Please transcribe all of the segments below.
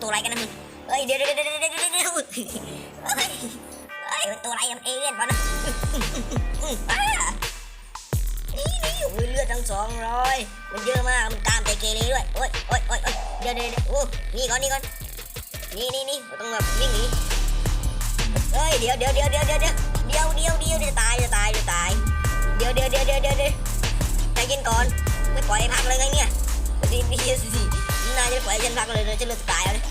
ตัวอะไรกันนะมึงเฮ้ยเดี๋ยวเดี๋ยวเดี๋ยวเดี๋ยวเดี๋ยวเดี๋ยวเฮ้ยเฮ้ยตัวอะไรมันเอเลี่ยนปะนะนี่นี่โอ้ยเลือดทั้งสองร้อยมันเยอะมากมันกามใจเกเรด้วยโอ้ยโอ้ยโอ้ยโอ้ยเดี๋ยวเดี๋ยวเดี๋ยวโอ้นี่ก่อนนี่ก่อนนี่นี่นี่ต้องแบบวิ่งหนีเฮ้ยเดี๋ยวเดี๋ยวเดี๋ยวเดี๋ยวเดี๋ยวเดี๋ยวเดี๋ยวเดี๋ยวเดี๋ยวเดียวตายจะตายจะตายเดี๋ยวเดี๋ยวเดี๋ยวเดี๋ยวเดี๋ยวเดียวใจเย็นก่อนไม่ปล่อยให้พักเลยไงเนี่ยดีดี ดีน่าจะปล่อยให้ฉันพักเลยเดี๋ยฉันเลือดตายแล้วเนี่ย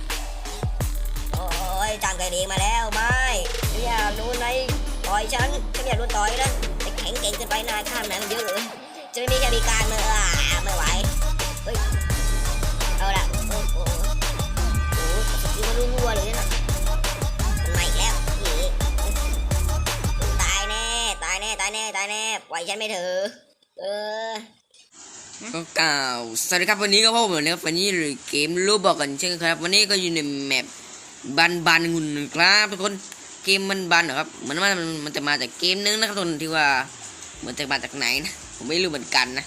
โอ้ยจามไก่เด็กมาแล้วไม่ไม่ากโดนไหนต่อยฉันฉันไม่อยากโดนต่อยนะแต่แข็งเก่งเกินไปนายข้ามนั้นเยอะเลยจะไม่มีแค่มีการเลยอะไม่ไหวเฮ้ยเอาละโอ้โหโอ้โหสกิลมันรัวๆเลยนะมันมาอีกแล้วนี่ตายแน่ตายแน่ตายแน่ตายแน่ปล่อยฉันไม่เถอะเออ ก็กล่าวสวัสดีครับวันนี้ก็พบผมนะครับวันนี้หรือเกมรูบอกกันเช่นคยครับ วันนี้ก็อยู่ในแมปบันบันหุ่นครับทุกคนเกมมันบันเหรอครับเหมือนว่ามันมันจะมาจากเกมนึงนะครับทุกคนที่ว่าเหมือนจะมาจากไหนนะผมไม่รู้เหมือนกันนะ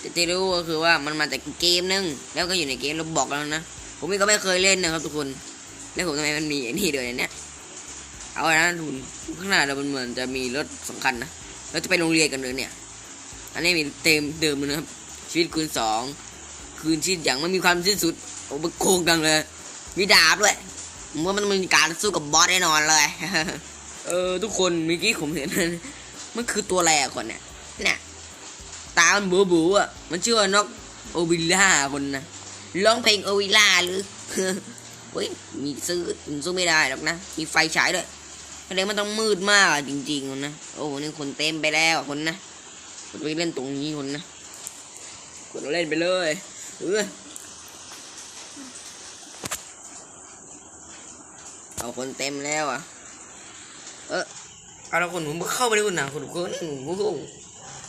แต่ที่รู้ก็คือว่ามันมาจากเกมนึงแล้วก็อยู่ในเกมรูบอกแล้วนะผมก็ไม่เคยเล่นนะครับ ทุกคน แล้วผมทำไมมันมีไอ้นี่ด้วยเนี่ยเอาละนะทุนข้างหน้าเราเหมือนจะมีรถสำคัญนะเราจะไปโรงเรียนกันเลยเนี่ย อันนี้มีเต็มเดิมเลยนะครับ ชีวิตคืนสองคืนชีวิตอย่างไม่มีความสิ้นสุดโอ้มันโคงดังเลย มีดาบด้วยผมว่ามันมีการสู้กับบอสแน่นอนเลย เออ ทุกคนเมื่อกี้ผมเห็นมันคือตัวอะไรอะคนเนี่ยเนี่ยตามันบูบูอะมันชื่อว่านกโอวิล่าคนนะร้องเพลงโอวิล่าหรือเฮ้ยมีซื้อมันสู้ไม่ได้หรอกนะ มีไฟฉายด้วยแสดงมันต้องมืดมากจริงๆคนนะ โอ้นี่คนเต็มไปแล้วคนนะคนไปเล่นตรงนี้คนนะ กดเล่นไปเลยเออเอาคนเต็มแล้วอะ เออเอาแล้วคนผมเข้าไปในคุณนะคุณคุณคุณ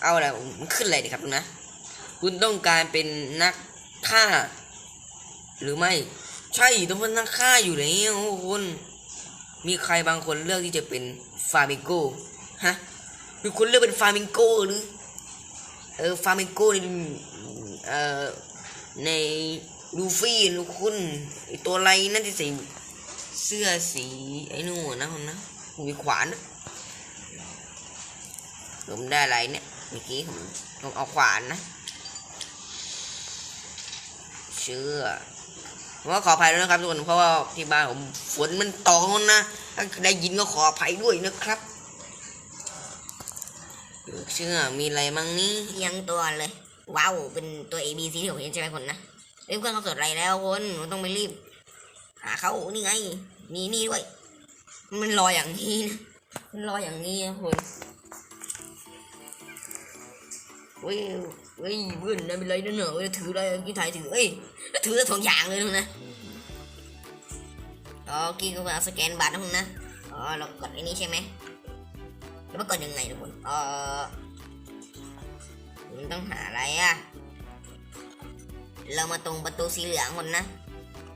เอาอะไรมันขึ้นอะไรดีครับนะ คุณต้องการเป็นนักฆ่า หรือไม่ ใช่ต้องเป็นนักฆ่าอยู่แล้วคุณ มีใครบางคนเลือกที่จะเป็นฟาร์มิงโกฮะมีคนเลือกเป็นฟาร์มิงโกหรือ เออฟาร์มิโกนเอ่อในลูฟี่ลูกคุณตัวอะไรนั่นที่ใส่เสื้อสีไอ้นู่นนะคนนะมีขวานนะผมได้อะไรเนี่ยเมื่อกี้ผมต้องเอาขวานนะเชื่อผมว่าขออภัยด้วยนะครับทุกคนเพราะว่าที่บ้านผมฝนมันตกนะถ้าได้ยินก็ขออภัยด้วยนะครับ เชื่อมีอะไรมั่งนี่ยังตัวเลย ว้าวเป็นตัว A B C ที่ผมเห็นใช่ไหมคนนะเอ้ยเพื่อนเขาสดอะไรแล้วคนมันต้องไปรีบ หาเขานี่ไง มีนี่ด้วย มันลอยอย่างนี้นะมันลอยอย่างนี้นะคนเว้ยเว้ยเพื่อนนะเป็นไรนั่นเหรอเว้ยถืออะไรกี่ถ่ายถือเอ้ยถือสองอย่างเลยนะอ๋อกี้ก็เอาสแกนบัตรนะคุณนะอ๋อเรากดไอ้นี้ใช่ไหม แล้วมันกดยังไงทุกคนเออมันต้องหาอะไรอะเรามาตรงประตูสีเหลืองคนนะ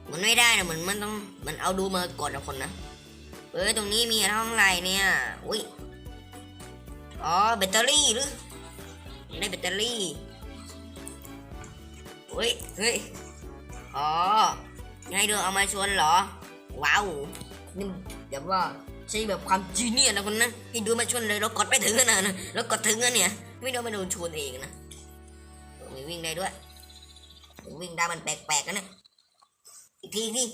มันไม่ได้นะเหมือนมันต้องมันเอาดูมากดนะคนนะเอ้ยตรงนี้มีห้องไรเนี่ยอุ้ยอ๋อแบตเตอรี่หรือได้แบตเตอรี่เฮ้ยเฮ้ยอ๋อไงเดินเอามาชวนเหรอ ว้าวนี่แบบว่า ใช้แบบความจีเนียนะคนนะให้ดูมาชวนเลยเรากดไปถึงนะนะเรากดถึงนะเนี่ย ไม่โดนมาโดนชวนเองนะมีวิ่งได้ด้วยวิ่งได้มันแปลกๆกันนะอีกทีนี่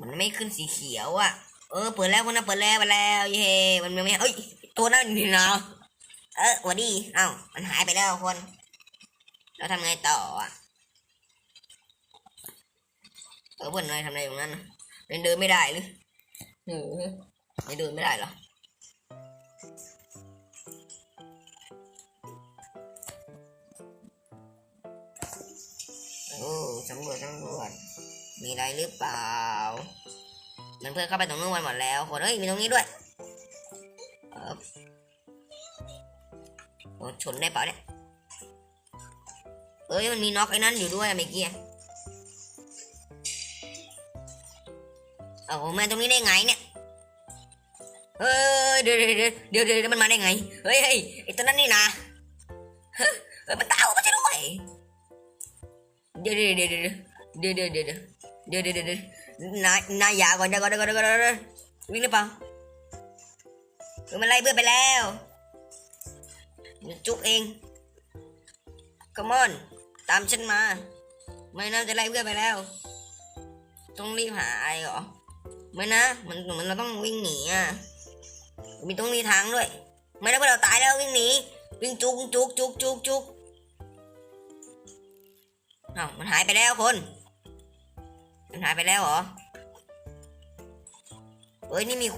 มันไม่ขึ้นสีเขียวอะ เออเปิดแล้วคนนะเปิดแล้วไปแล้วเย้มันไม่เอ้ยตัวนั้นนี่นะเออวัดดีเอ้ามันหายไปแล้วคนแล้วทำไงต่ออะเออเพื่อนนายทำอะไรตรงนั้นเป็นเดินไม่ได้หรือ เออไม่เดินไม่ได้หรอโอ้สำรวจสำรวจมีอะไรหรือเปล่า มันเพื่อนเข้าไปตรงนู้นกันหมดแล้วคนเฮ้ยมีตรงนี้ด้วยเออโอ้ชนได้เปล่าเนี่ยเอ้ยมันมีน็อกไอ้นั่นอยู่ด้วยเมื่อกี้ เอามาตรงนี้ได้ไงเนี่ยเฮ้ยเดี๋ยวเดี๋ยวเดี๋ยวเดี๋ยวเดี๋ยวมันมาได้ไงเฮ้ยเฮ้ยไอ้ตัวนั้นนี่นะเฮ้ยมันตามออกมาใช่ด้วยเดี๋ยวเดี๋ยวเดี๋ยวเดี๋ยวเดี๋ยวเดี๋ยวเดี๋ยวเดี๋ยวเดี๋ยวเดี๋ยวเดี๋ยวนายนายอยาก่อนอย่าก่อนอย่าก่อนอย่าก่อนอย่าก่อนวิ่งหรือเปล่าเออมันไล่เพื่อนไปแล้วจุกเอง come on ตามฉันมา ไม่นะจะไล่เพื่อนไปแล้ว ต้องรีบหาไอเหรอ ไม่นะ มันมันเราต้องวิ่งหนีอะมีต้องมีทางด้วย ไม่นะเพื่อเราตายแล้ววิ่งหนี วิ่งจุกจุกจุกจุกจุกเอ้ามันหายไปแล้วคน มันหายไปแล้วเหรอเอ้ยนี่มี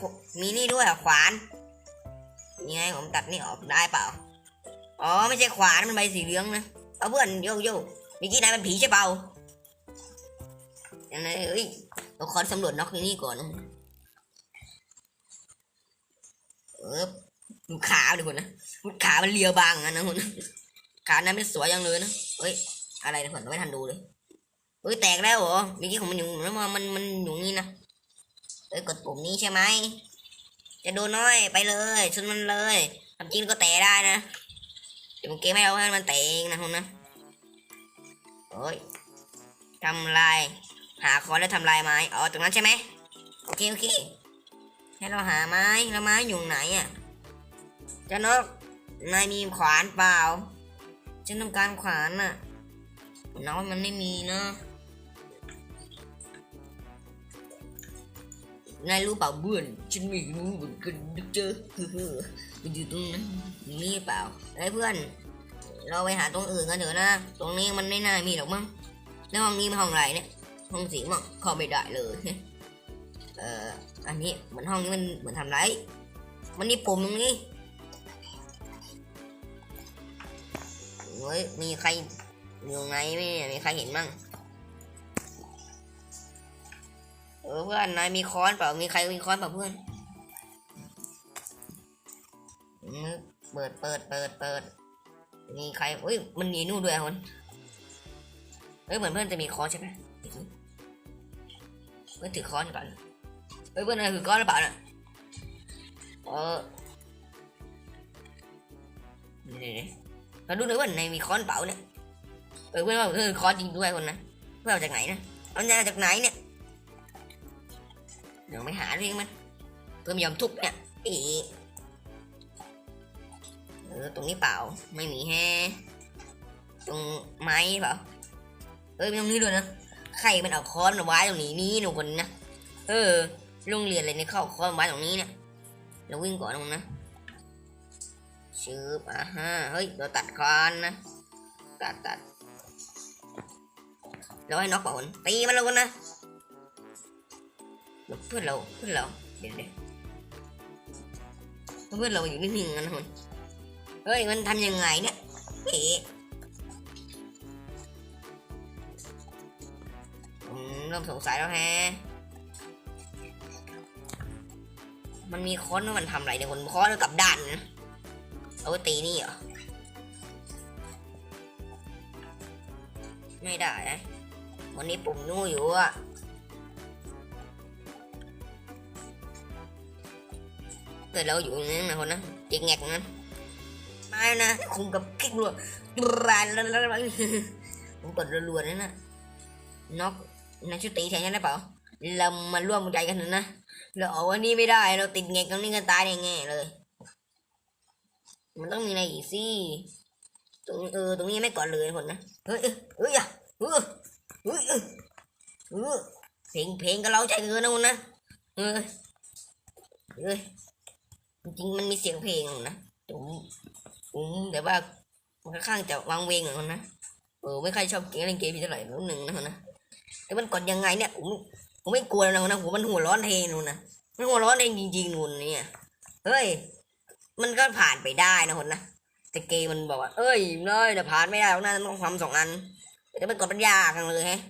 มีนี่ด้วยเหรอขวานยังไงผมตัดนี่ออกได้เปล่า อ๋อไม่ใช่ขวานมันใบสีเหลืองนะ เอาเพื่อนโยโย่มื่อกี้นายเป็นผีใช่เปล่าอย่างไรเอ้ย เราขอสำรวจนอกที่นี่ก่อนนะเออดูขาดิคนนะขามันเลียวบางอะนะคนขานั้นไม่สวยยังเลยนะเอ้ย อะไรนะคนไม่ทันดูเลยเอ้ยแตกแล้วเหรอเมื่อกี้ของมันอยู่แล้วมันมันอยู่นี่นะเอ้ยกดปุ่มนี้ใช่ไหมจะโดนน้อยไปเลยชนมันเลยทำจริงก็แตะได้นะเดี๋ยวเกมให้เราให้มันเตะเองนะคุณนะโอ้ยทำลาย หาคอนแล้วทำลายไม้อ๋อตรงนั้นใช่ไหมโอเคโอเคให้เราหาไม้แล้วไม้อยู่ไหนอะเจ้านกนายมีขวานเปล่าฉันต้องการขวานน่ะน้องมันไม่มีเนาะนายรู้เปล่าเบื่อนฉันไม่รู้เหมือนกันนะเจอเฮ้อมันอยู่ตรงนั้นมีเปล่าไอ้เพื่อน เราไปหาตรงอื่นกันเถอะนะ ตรงนี้มันไม่น่ามีหรอกมั้งแล้วห้องนี้มันห้องอะไรเนี่ย ห้องสีมั้งเข้าไม่ได้เลยเอ่ออันนี้เหมือนห้องนี้มันเหมือนทำไร มันนี่ปุ่มตรงนี้เฮ้ยมีใครอยู่ไหนไมเนี่ยมีใครเห็นมั่งเออเพื่อนนายมีค้อนเปล่ามีใครมีค้อนเปล่าเพื่อนเปิดเปิดเปิดเปิดมีใครเฮ้ยมันมีนู่นด้วยอะคนเฮ้ยเหมือนเพื่อนจะมีค้อนใช่ไหม เพื่อนถือค้อนก่อนเฮ้ยเพื่อนนายถือค้อนหรือเปล่าน่ะเออนี่เราดูหน่อยว่านมีค้อนเปล่าเนี่ยเออเพื่อนว่าเพื่อนค้อนจริงด้วยคนนะเพื่อนเอาจากไหนนะเอามาจากไหนเนี่ยเดี๋ยวไม่หาเรื่องมันเพื่อนไม่ยอมทุบเนี่ยอีเออตรงนี้เปล่าไม่มีแฮตรงไม้เปล่าเออตรงนี้ด้วยนะ ใครมันเอาค้อนมาไว้ตรงนี้นี่หนูคนนะเออโรงเรียนอะไรเนี่ยเข้าค้อนมาไว้ตรงนี้เนี่ยเราวิ่งก่อนตรงนะชืบอะฮะเฮ้ยเราตัดค้อนนะตัดตัดเราให้น็อกเปล่าคนตีมันแล้วคนนะเพื่อนเราเพื่อนเราเดี๋ยวเดี๋ยวเพื่อนเราอยู่นิ่งๆกันนะคนเฮ้ยมันทำยังไงเนี่ยเอ๋ผ เริ่มสงสัยแล้วแฮะ มันมีค้อนมันทำอะไรเนี่ยคนค้อนแล้วกับด้านนะเอาตีนี่เหรอ ไม่ได้นะวันนี้ปุ่มนู่อยู่อะแต่เราอยู่อย่างนั้นนะคนนะจิกแงกนั้นมาแล้วนะคุมกับคลิกรัวรันแล้วผมกดรัวๆนั่นนะน็อก นักชุดตีแทนฉันได้เปล่า เรามาร่วมใจกันเถอะนะ เราเอาวันนี้ไม่ได้ เราติดเงกตรงนี้กันตายแน่ๆเลย มันต้องมีอะไรอีกสิตรงเออตรงนี้ไม่ก่อนเลยคนนะเฮ้ยเฮ้ยอะเออเฮ้ยเออเออเพลงเพลงก็เราใจเกินนะคนนะเออเฮ้ยจริงมันมีเสียงเพลงนะผมผมแต่ว่ามันค่อนข้างจะวางเวงเหมือนกันนะเออไม่ค่อยชอบเกมเล่นเกมเท่าไหร่แล้หนึ่งนะคนนะ แต่มันกดยังไงเนี่ยผมผมไม่กลัวแล้วนะผมมันหัวร้อนเทนูนะมันหัวร้อนเองจริงๆนูนเนี่ยเฮ้ย มันก็ผ่านไปได้นะคนนะแต่เกมมันบอกว่า เอ้ยน้อยเดี๋ยวผ่านไม่ได้หรอกนะต้องทำสองอันแต่มันกดมันยากจังเลยฮะ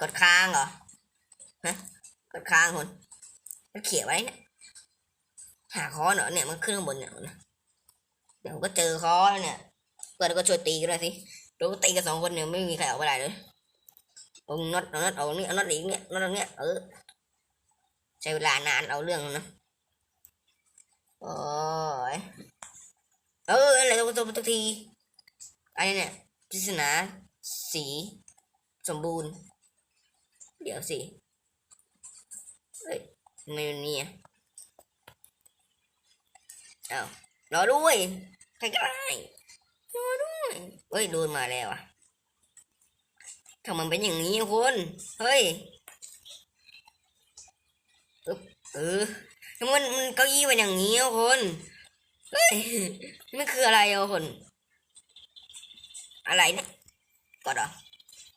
กดค้างเหรอฮะกดค้างคนมันเขียนไว้เนี่ยหาคอเหรอเนี่ยมันขึ้นข้างบนเนี่ยนะเดี๋ยวก็เจอคอเนี่ยเพื่อนก็ช่วยตีกันเลยสิเราก็ตีกันสองคนเนี่ยไม่มีใครเอาไปได้เลย เอาน็อตเอาน็อตเอาเนี่เอาน็อตอีกเนี่ยน็อตตรงเนี้ยเออใช้เวลานานเอาเรื่องนะโอ้ยเอออะไรตัวตัวตัวทีอันนี้เนี่ยปริศนาสีสมบูรณ์ เดี๋ยวสิเฮ้ยไมมันมีอะอ้ารอด้วยใครก็ได้รอด้วยเฮ้ยโดนมาแล้วอะ ทำมันเป็นอย่างนี้คุณเฮ้ยอึ๊บเออทำไมมันมันเก้าอี้เป็นอย่างนี้คุณเฮ้ยมันคืออะไรอะคุณอะไรเนี่ยกดเหรอ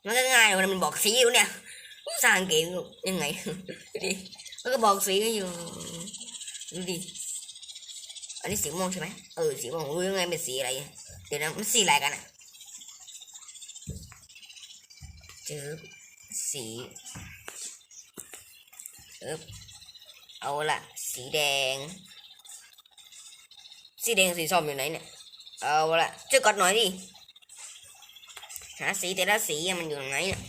มันก็ง่ายเลยมันบอกสีอยู่เนี่ยสร้างเกมยังไงดูดิมันก็บอกสีกันอยู่ดูดิอันนี้สีม่วงใช่ไหมเออสีม่วงรู้ยังไงเป็นสีอะไรเดี๋ยวนะมันสีอะไรกันอะเจอสีเออเอาละสีแดง สีแดงสีส้มอยู่ไหนเนี่ย เอาละช่วยกดหน่อยดิ หาสีแต่ละสีมันอยู่ไหนเนี่ย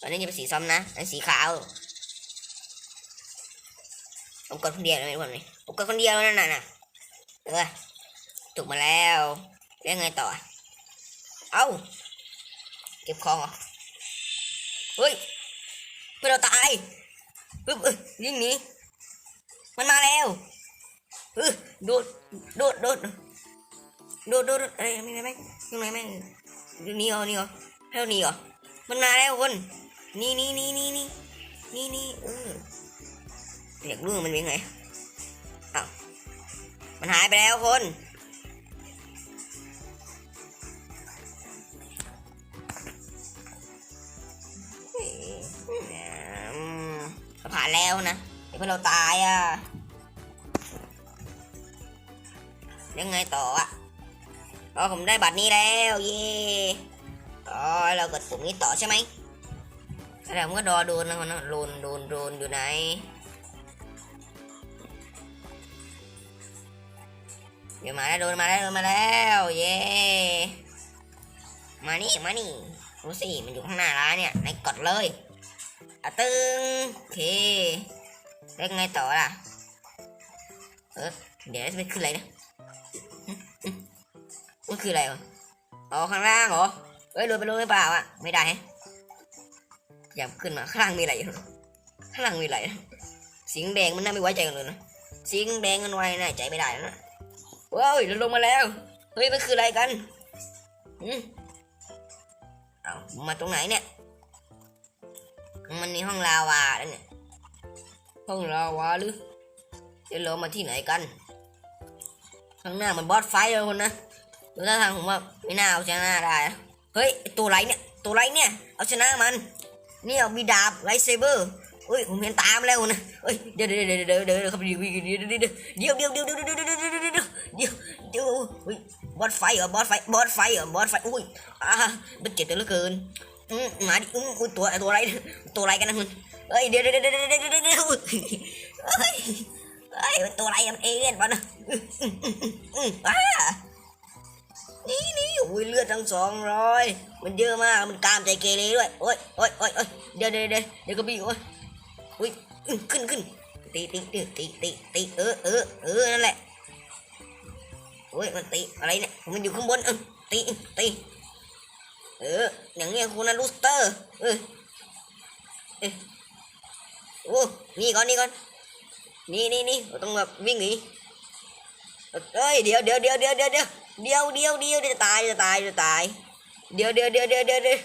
ตอนนี้จะเป็นสีส้มนะอันนสีขาว ผมกดคนเดียวเลยทุกคนเลยผมกดคนเดียวนั่นน่ะนะเออถูกมาแล้วเรียกไงต่อ เอ้า เก็บของเหรอ เฮ้ยเพื่อนเราตายปึ๊บเอ้ยยิงหนีมันมาแล้วเออโดดโดดโดดโดดโดดโดดอ้ยไม่ไม่ไม่ยังไงไม่หนี่เหรอนี่เหรอให้เราหนี่เหรอมันมาแล้วคนนี่นี่นี่นี่นี่นี่นี่เอออยากรู้มันเป็นไงอ้าวมันหายไปแล้วคน ผ่านแล้วนะเดี๋ยวเราตายอะยังไงต่ออะอ๋อผมได้บัตรนี้แล้ว เย่อ๋อเรากดปุ่มนี้ต่อใช่ไหมแสดงว่าดอโดนนะคนนะโดนโดนโดนอยู่ไหนเดี๋ยวมาแล้วโดนมาแล้วโดนมาแล้วเย่มานี่มานี่รู้สิมันอยู่ข้างหน้าร้านเนี่ยไหนกดเลย อะตึงโอเคแล้วไงต่อล่ะ เออเดี๋ยวจะไปขึ้นอะไรนะหึหึมันคืออะไรวะอ๋อข้างล่างเหรอเอ้ยโดนไปโดนไปเปล่าอะ ไม่ได้ฮะอยาขึ้นมาข้างล่างมีอะไรอยู่ข้างล่างมีอะไรนะสีแดงมันน่าไม่ไว้ใจกันเลยนะสีแดงมันไว้น่าใจไม่ได้แล้วนะเฮ้ยเราลงมาแล้ว เฮ้ยมันคืออะไรกันอืมเอามาตรงไหนเนี่ย มันมีห้องลาวาแล้วเนี่ย ห้องลาวาหรือเดี๋ยวเรามาที่ไหนกัน ข้างหน้ามันบอสไฟเลยคนนะดูท่าทางผมว่าไม่น่าเอาชนะได้ เฮ้ยตัวไรเนี่ย ตัวไรเนี่ย เอาชนะมันนี่เอามีดาบไลท์เซเบอร์เฮ้ยผมเห็นตามแล้วนะเฮ้ยเดี๋ยวเดี๋ยวเดี๋ยวเดี๋ยวเดี๋ยวเดี๋ยวครับเดี๋ยวเดี๋ยวเดี๋ยวเดี๋ยวเดี๋ยวเดี๋ยวเดี๋ยวเดี๋ยวเดี๋ยวเดี๋ยวเดี๋ยวเดี๋ยวเดี๋ยวเฮ้ยบอสไฟเหรอบอสไฟบอสไฟเหรอบอสไฟอุ้ยอ่ามันเจ็บเหลือเกิน อืมมาดิอืมอุ้ยตัวตัวอะไรตัวอะไรกันนะมึงเฮ้ยเดี๋ยวเดี๋ยวเดี๋ยวเดี๋ยวเดี๋ยวเดี๋ยวเอ้ยเฮ้ยตัวอะไรมันเอเลี่ยนปะนะอืมอืมอืมอืมอ่านี่นี่อุ้ยเลือดทั้งสองร้อยมันเยอะมากมันกามใจเกเรด้วยโอ้ยโอ้ยโอ้ยโอ้ยเดี๋ยวเดี๋ยวเดี๋ยวเดี๋ยวก็บีโอ้ยอุ้ยขึ้นขึ้นตีตีตีตีตีตีเออเออเออนั่นแหละโอ้ยมันตีอะไรเนี่ยมันอยู่ข้างบนเออตีตี เอออย่างเงี้ยคุณนะลูสเตอร์ เออเออโอ้นี่ก่อนนี่ก่อนนี่นี่นี่ต้องแบบวิ่งหนีเอ้ยเดี๋ยวเดี๋ยวเดี๋ยวเดี๋ยวเดี๋ยวเดี๋ยวเดี๋ยวเดี๋ยวเดี๋ยวจะตายจะตายจะตาย เดี๋ยวเดี๋ยวเดี๋ยวเดี๋ยวเดี๋ยวเดี๋ยว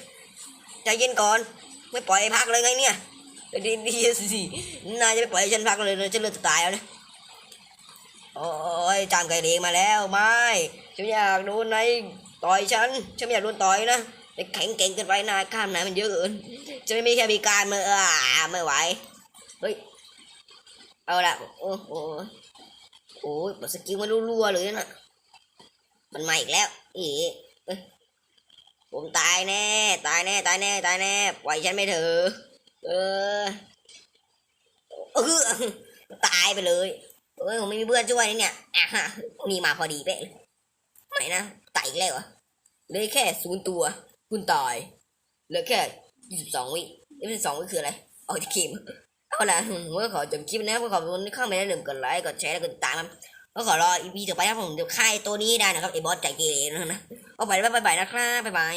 ใจเย็นก่อน ไม่ปล่อยให้พักเลยไงเนี่ยดีดีสินายจะไม่ปล่อยให้ฉันพักเลยเลยฉันเลือดจะตายแล้วเนี่ยโอ้ยจามไก่เลี้ยงมาแล้วไม่ฉันอยากโดนนายต่อยฉันฉันไม่อยากโดนต่อยนะ แข็งเก่งเกินไปนายข้ามนายมันเยอะเกินจะไม่มีแค่มีการมืออ่าไม่ไหวเฮ้ยเอาละโอ้โหโอ้ยสกิลมันรัวๆเลยนะมันมาอีกแล้วอีผมตายแน่ ตายแน่ตายแน่ตายแน่ปล่อยฉันไม่เถอะเออเออตายไปเลยเอ้ยผมไม่มีเพื่อนช่วยนี่เนี่ยอะฮะนี่มาพอดีเป๊ะไม่นะตายอีกแล้วเหรอเลยแค่ศูนย์ตัว คุณตายเหลือแค่ยี่สิบสองวิยี่สิบสองวิคืออะไรออกจากเกมเอาละผมก็ขอจบคลิปนะก็ขอบคุณที่เข้ามาแล้วลืมกดไลค์กดแชร์และกดติดตามก็ขอรออีพีต่อไปนะผมเดี๋ยวค่ายตัวนี้ได้นะครับไอ้บอสใจเกเรนะนะเอาไปแล้วบ๊ายบายนะครับบ๊ายบาย